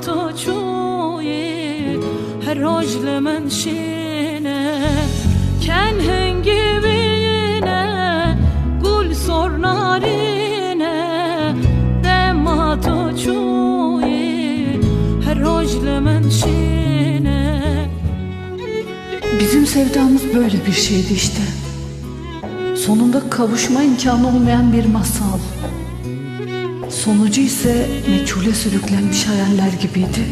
تو چویی هر روز لمن شینه کن هنگی بینه گل سر نارینه دما تو چویی هر روز لمن شینه Bizim sevdamız böyle bir şeydi işte. Sonunda kavuşma imkanı olmayan bir masal. Sonucu ise meçhule sürüklenmiş hayaller gibiydi.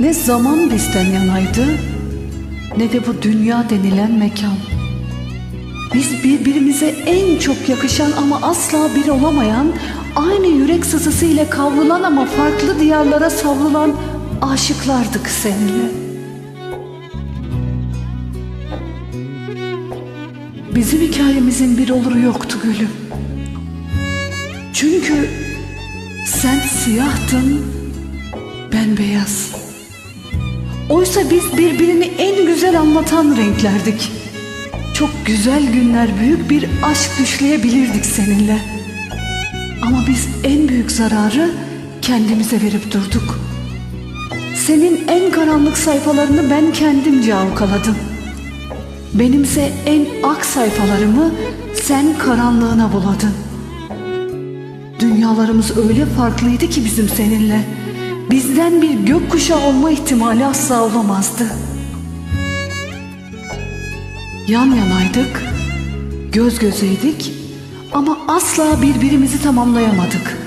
Ne zaman bizden yanaydı ne de bu dünya denilen mekan. Biz birbirimize en çok yakışan ama asla bir olamayan, aynı yürek sızısı ile kavrulan ama farklı diyarlara savrulan aşıklardık seninle. Bizim hikayemizin bir oluru yoktu gülüm. Çünkü sen siyahtın, ben beyaz. Oysa biz birbirini en güzel anlatan renklerdik. Çok güzel günler, büyük bir aşk düşleyebilirdik seninle. Ama biz en büyük zararı kendimize verip durduk. Senin en karanlık sayfalarını ben kendimce avukaladım. Benimse en ak sayfalarımı sen karanlığına buladın. Dünyalarımız öyle farklıydı ki bizim seninle. Bizden bir gökkuşağı olma ihtimali asla olamazdı. Yan yanaydık, göz gözeydik ama asla birbirimizi tamamlayamadık.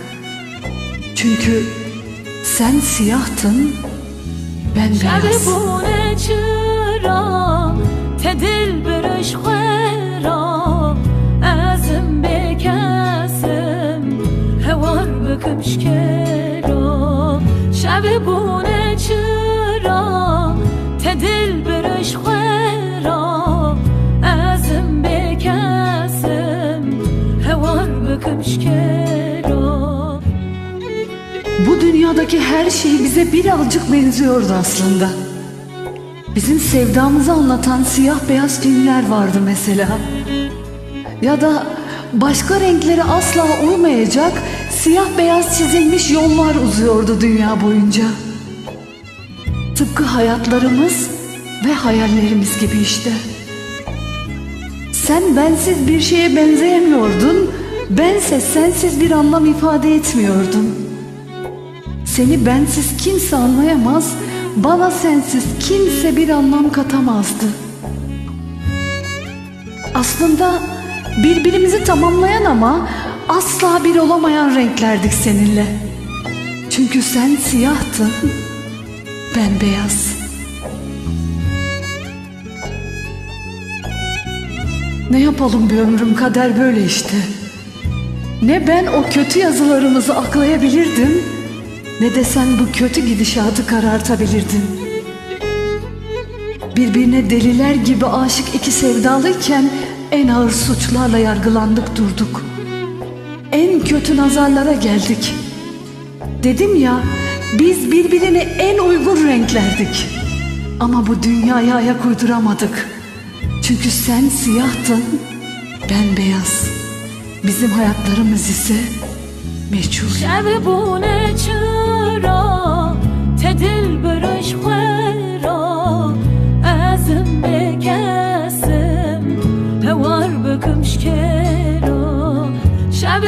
Çünkü sen siyahtın, ben beyaz. تدل برش خورا ازم بکسم هوار بکمش کرا Bu dünyadaki her şey bize birazcık benziyordu aslında. Bizim sevdamızı anlatan siyah beyaz filmler vardı mesela. Ya da başka renklere asla uymayacak siyah beyaz çizilmiş yollar uzuyordu dünya boyunca. Tıpkı hayatlarımız ve hayallerimiz gibi işte. Sen bensiz bir şeye benzeyemiyordun, bense sensiz bir anlam ifade etmiyordum. Seni bensiz kimse anlayamaz, bana sensiz kimse bir anlam katamazdı. Aslında birbirimizi tamamlayan ama asla bir olamayan renklerdik seninle. Çünkü sen siyahtın, ben beyaz. Ne yapalım bir ömrüm kader böyle işte. Ne ben o kötü yazılarımızı aklayabilirdim ne de sen bu kötü gidişatı karartabilirdin. Birbirine deliler gibi aşık iki sevdalıyken en ağır suçlarla yargılandık durduk. En kötü nazarlara geldik. Dedim ya biz birbirine en uygun renklerdik. Ama bu dünyaya ayak uyduramadık. Çünkü sen siyahtın, ben beyaz. Bizim hayatlarımız ise meçhul. شب بونه چرا تدل برش خورا ازم بکسم هوار بکمش کرا شب